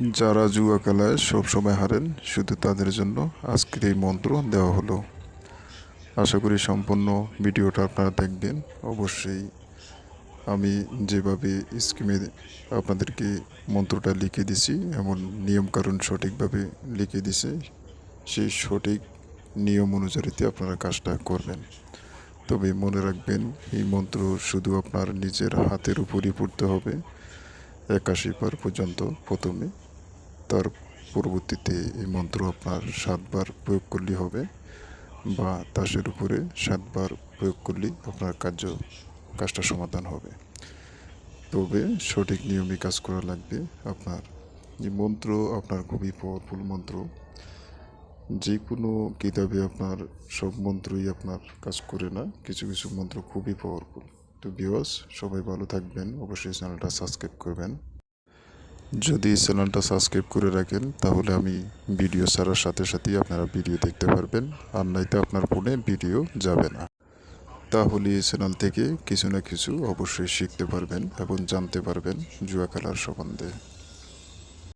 যারা জুয়া খেলায় সবসময় হারেন, শুধু তাদের জন্য আজকের এই মন্ত্র দেওয়া হলো। আশা করি সম্পূর্ণ ভিডিওটা আপনারা দেখবেন। অবশ্যই আমি যেভাবে স্কিমে আপনাদেরকে মন্ত্রটা লিখে দিছি, এমন নিয়মকানুন সঠিকভাবে লিখে দিছে, সেই সঠিক নিয়ম অনুযায়ীতে আপনারা কাজটা করবেন। তবে মনে রাখবেন, এই মন্ত্র শুধু আপনার নিজের হাতের উপরই পড়তে হবে, একাশি বার পর্যন্ত প্রথমে। তার পরবর্তীতে এই মন্ত্র আপনার সাতবার প্রয়োগ করলেই হবে বা তাসের উপরে সাতবার প্রয়োগ করলেই আপনার কার্য, কাজটা সমাধান হবে। তবে সঠিক নিয়মে কাজ করা লাগবে আপনার। যে মন্ত্র আপনার খুবই পাওয়ারফুল মন্ত্র। যে কোনো কিতাবে আপনার সব মন্ত্রই আপনার কাজ করে না, কিছু কিছু মন্ত্র খুবই পাওয়ারফুল তো বিওয়াস সবাই ভালো থাকবেন। অবশ্যই চ্যানেলটা সাবস্ক্রাইব করবেন। যদি চ্যানেলটা সাবস্ক্রাইব করে রাখেন, তাহলে আমি ভিডিও ছাড়ার সাথে সাথেই আপনারা ভিডিও দেখতে পারবেন, আর নাইতে আপনার ফোনে ভিডিও যাবে না। তাহলে এই চ্যানেল থেকে কিছু না কিছু অবশ্যই শিখতে পারবেন এবং জানতে পারবেন জুয়া খেলার সম্বন্ধে।